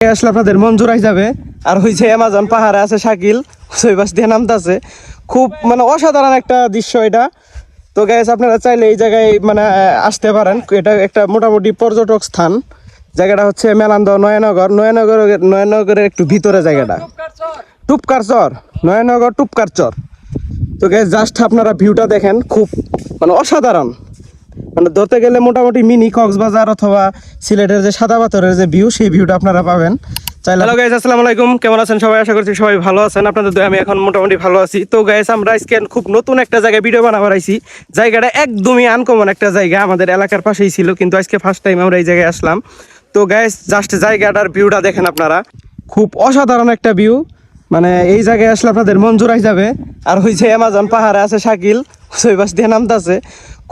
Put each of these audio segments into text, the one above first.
আসলে আপনাদের জোড়াই যাবে। আর ওই যে অ্যামাজন পাহাড়ে আছে শাকিল পাশ দিয়ে নামতেছে। খুব মানে অসাধারণ একটা দৃশ্য এটা। তো গ্যাস আপনারা চাইলে এই জায়গায় মানে আসতে পারেন। এটা একটা মোটামুটি পর্যটক স্থান। জায়গাটা হচ্ছে মেলান্দ নয়নগর। নয়নগর নয়নগরের একটু ভিতরে জায়গাটা। টুপকার চর। নয়নগর টুপকার চর। তো গ্যাস জাস্ট আপনারা ভিউটা দেখেন। খুব মানে অসাধারণ। মানে ধরতে গেলে মোটামুটি মিনি কক্সবাজার অথবা সিলেটের যে সাদা পাথরের যে ভিউ সেই ভিউটা আপনারা পাবেন। হ্যালো গাইস আসসালামু আলাইকুম। কেমন আছেন সবাই? আশা করছি সবাই ভালো আছেন। আপনাদের আমি এখন মোটামুটি ভালো আছি। তো গাইস আমরা আজকে খুব নতুন একটা জায়গায় ভিডিও বানাবার আইছি। জায়গাটা একদমই আনকমন একটা জায়গা। আমাদের এলাকার পাশেই ছিল, কিন্তু আজকে ফার্স্ট টাইম আমরা এই জায়গায় আসলাম। তো গাইস জাস্ট জায়গাটার ভিউটা দেখেন আপনারা। খুব অসাধারণ একটা ভিউ মানে এই জায়গায় আসলে আপনাদের মন যাবে। আর যে অ্যামাজন পাহাড়ে আছে শাকিল পাশ দিয়ে নামতাছে।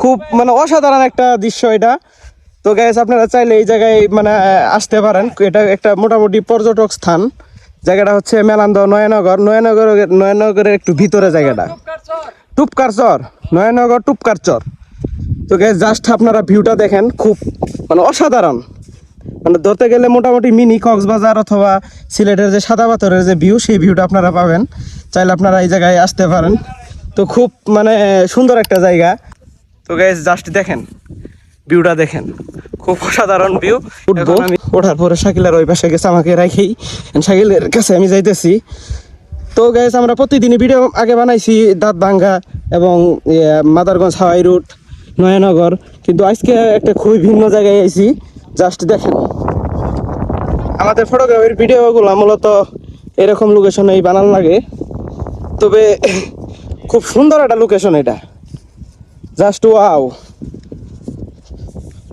খুব মানে অসাধারণ একটা দৃশ্য এটা। তো গ্যাস আপনারা চাইলে এই জায়গায় মানে আসতে পারেন। এটা একটা মোটামুটি পর্যটক স্থান। জায়গাটা হচ্ছে মেলান্দ নয়নগর। নয়নগর, নয়নগরের একটু ভিতরে জায়গাটা। টুপকার চর। নয়নগর টুপকার চর। তো গ্যাস জাস্ট আপনারা ভিউটা দেখেন। খুব মানে অসাধারণ। মানে ধরতে গেলে মোটামুটি মিনি কক্সবাজার অথবা সিলেটের যে সাদা পাথরের যে ভিউ সেই ভিউটা আপনারা পাবেন। চাইলে আপনারা এই জায়গায় আসতে পারেন। তো খুব মানে সুন্দর একটা জায়গা। তো গ্যাস জাস্ট দেখেন ভিউটা দেখেন। খুব অসাধারণ ভিউ উঠবো আমি ওঠার পরে শাকিলের ওই পাশে গেছে আমাকে রাখেই। শাকিলের কাছে আমি যাইতেছি। তো গ্যাস আমরা প্রতিদিনই ভিডিও আগে বানাইছি দাঁত ভাঙ্গা এবং ইয়ে, মাদারগঞ্জ হাওয়াই রুট নয়নগর। কিন্তু আজকে একটা খুবই ভিন্ন জায়গায় আইছি। জাস্ট দেখেন। আমাদের ফটোগ্রাফির ভিডিওগুলো মূলত এরকম লোকেশনেই বানানো লাগে। তবে খুব সুন্দর একটা লোকেশন এটা। জাস্ট ওয়াও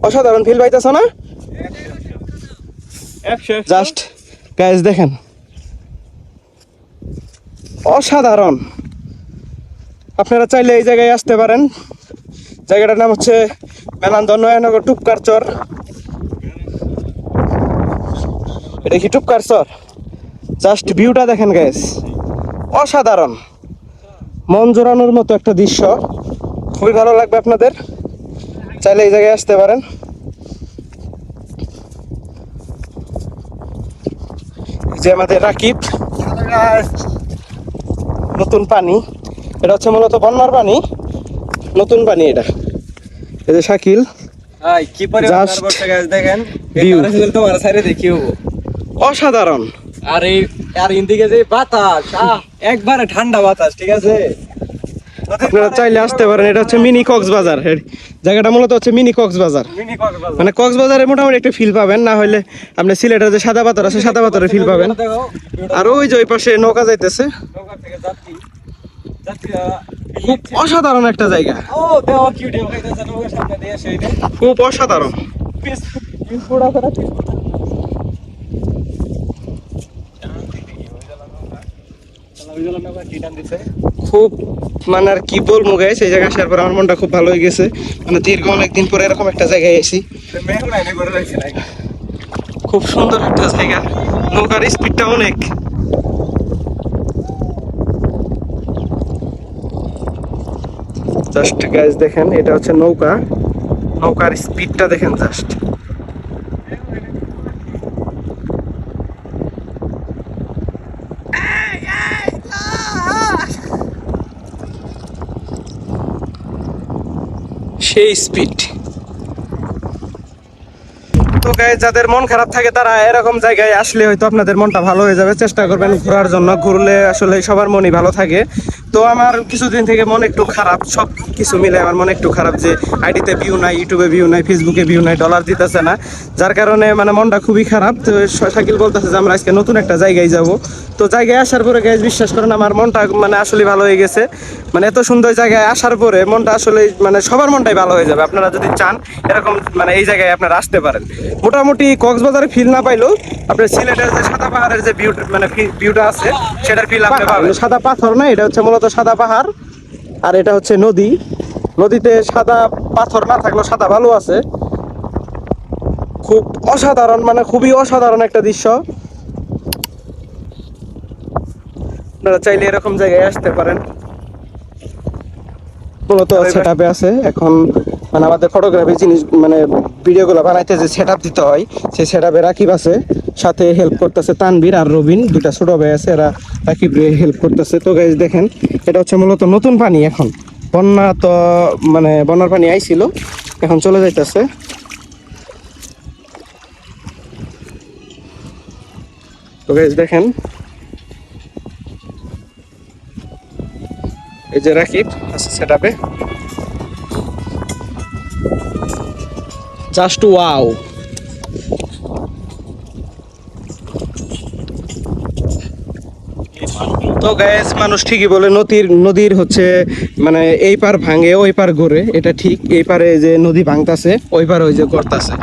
অসাধারণ ফিল পাইতেছ না? জাস্ট গাইজ দেখেন। অসাধারণ। আপনারা চাইলে এই জায়গায় আসতে পারেন। জায়গাটার নাম হচ্ছে মেলান্দ নয়নগর টুপকার চর। এটা কি টুপকার চর? জাস্ট ভিউটা দেখেন গ্যাস অসাধারণ। মন জোড়ানোর মতো একটা দৃশ্য। খুবই ভালো লাগবে আপনাদের। চাইলে এই জায়গায় আসতে পারেন। যে আমাদের রাকিব। নতুন পানি। এটা হচ্ছে মূলত বন্যার পানি। নতুন পানি এটা। এই যে শাকিল। অসাধারণ। আর এই আর ইন্দিকে যে বাতাস একবারে ঠান্ডা বাতাস ঠিক আছে? আপনারা চাইলে আসতে পারেন এটা হচ্ছে মিনি কক্সবাজার। জায়গাটা মূলত হচ্ছে মিনি কক্সবাজার। মিনি মানে কক্সবাজারে মোটামুটি একটা ফিল পাবেন না হলে আপনি সিলেটের যে সাদা পাথর আছে সাদা পাথরের ফিল পাবেন। আর ওই যে ওই পাশে নৌকা যাইতেছে। নৌকা থেকে যাত্রী যাত্রীরা খুব অসাধারণ একটা জায়গা। খুব অসাধারণ। পিস খুব মানে আর কি বলব গাইস এই জায়গায় আসার পর আমার মনটা খুব ভালো হয়ে গেছে। মানে দীর্ঘ অনেকদিন পরে এরকম একটা জায়গায় এসেছি। খুব সুন্দর একটা জায়গা। নৌকার স্পিডটা অনেক। জাস্ট গাইস দেখেন, এটা হচ্ছে নৌকা। নৌকার স্পিডটা দেখেন জাস্ট সেই স্পিড গায়ে যাদের মন খারাপ থাকে তারা এরকম জায়গায় আসলে হয়তো আপনাদের মনটা ভালো হয়ে যাবে। চেষ্টা করবেন ঘোরার জন্য। ঘুরলে আসলে সবার মনই ভালো থাকে। তো আমার কিছুদিন থেকে মন একটু খারাপ, সব কিছু মিলে আমার মন একটু খারাপ যে আইডিতে ভিউ নাই ইউটিউবে ভিউ নাই ফেসবুকে ভিউ নাই ডলার দিতেছে না। যার কারণে মানে মনটা খুবই খারাপ। তো শাকিল বলতেছে যে আমরা আজকে নতুন একটা জায়গায় যাব। তো জায়গায় আসার পরে গাইজ বিশ্বাস করেন আমার মনটা মানে আসলে ভালো হয়ে গেছে। মানে এত সুন্দর জায়গায় আসার পরে মনটা আসলে মানে সবার মনটাই ভালো হয়ে যাবে। আপনারা যদি চান এরকম মানে এই জায়গায় আপনারা আসতে পারেন। মোটামুটি কক্সবাজারে ফিল না পাইলেও আপনার সিলেটের যে সাদা পাহাড়ের যে ভিউ মানে ভিউটা আছে সেটার ফিল আপনি পাবেন। সাদা পাথর না এটা হচ্ছে মূলত সাদা পাহাড় আর এটা হচ্ছে নদী। নদীতে সাদা পাথর না থাকলেও সাদা ভালো আছে। খুব অসাধারণ মানে খুবই অসাধারণ একটা দৃশ্য। আপনারা চাইলে এরকম জায়গায় আসতে পারেন। মূলত সেট আছে এখন মানে আমাদের ফটোগ্রাফি জিনিস মানে ভিডিওগুলো বানাইতে যে সেট দিতে হয় সেই সেট আপে রাকিব আছে, সাথে হেল্প করতেছে তানবীর আর রবিন দুটা ছোট ভাই আছে, এরা রাকিব হেল্প করতেছে। তো গাইজ দেখেন, এটা হচ্ছে মূলত নতুন পানি এখন। বন্যা তো মানে বন্যার পানি আইছিল, এখন চলে যাইতেছে। তো গাইজ দেখেন, এই যে রাকিব আছে সেটাপে জাস্ট ওয়াও তো গ্যাস মানুষ ঠিকই বলে, নদীর নদীর হচ্ছে মানে এই পার ভাঙে, ওই পার গড়ে এটা ঠিক। এই পারে যে নদী ভাঙতাছে, ওই পার ওই যে গড়তাছে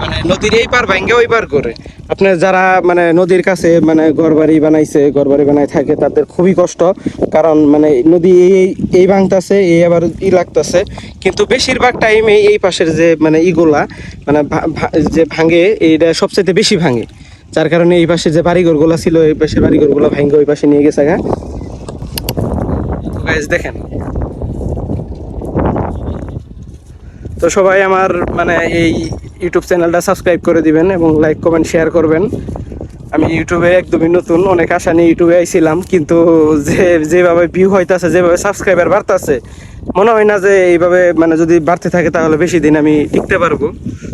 মানে নদীর এই পার ভাঙে, ওই পার গড়ে আপনার যারা মানে নদীর কাছে মানে ঘর বাড়ি বানাইছে ঘর বাড়ি বানাই থাকে, তাদের খুবই কষ্ট। কারণ মানে নদী এই এই ভাঙতাছে, এই আবার ই লাগতাছে। কিন্তু বেশিরভাগ টাইমে এই পাশের যে মানে ইগুলা মানে যে ভাঙে, এইটা সবচেয়ে বেশি ভাঙে। যার কারণে এই পাশে যে বাড়িঘরগুলো ছিল, এই পাশে বাড়িঘরগুলো ভাঙ্গে ওই পাশে নিয়ে গেছে দেখেন। তো সবাই আমার মানে এই ইউটিউব চ্যানেলটা সাবস্ক্রাইব করে দিবেন এবং লাইক কমেন্ট শেয়ার করবেন। আমি ইউটিউবে একদমই নতুন, অনেক আশা নিয়ে ইউটিউবে আইছিলাম, কিন্তু যে, যেভাবে ভিউ হইতাছে, যেভাবে সাবস্ক্রাইবার বাড়তাছে মনে হয় না যে এইভাবে মানে যদি বাড়তে থাকে তাহলে বেশি দিন আমি টিকতে পারব।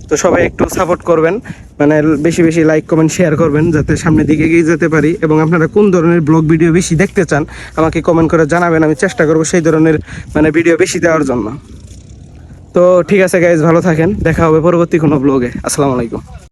তো সবাই একটু সাপোর্ট করবেন মানে বেশি বেশি লাইক কমেন্ট শেয়ার করবেন যাতে সামনের দিকে এগিয়ে যেতে পারি। এবং আপনারা কোন ধরনের ব্লগ ভিডিও বেশি দেখতে চান, আমাকে কমেন্ট করে জানাবেন। আমি চেষ্টা করব সেই ধরনের মানে ভিডিও বেশি দেওয়ার জন্য। তো ঠিক আছে গাইজ ভালো থাকেন। দেখা হবে পরবর্তী কোনো ব্লগে আসসালামু আলাইকুম।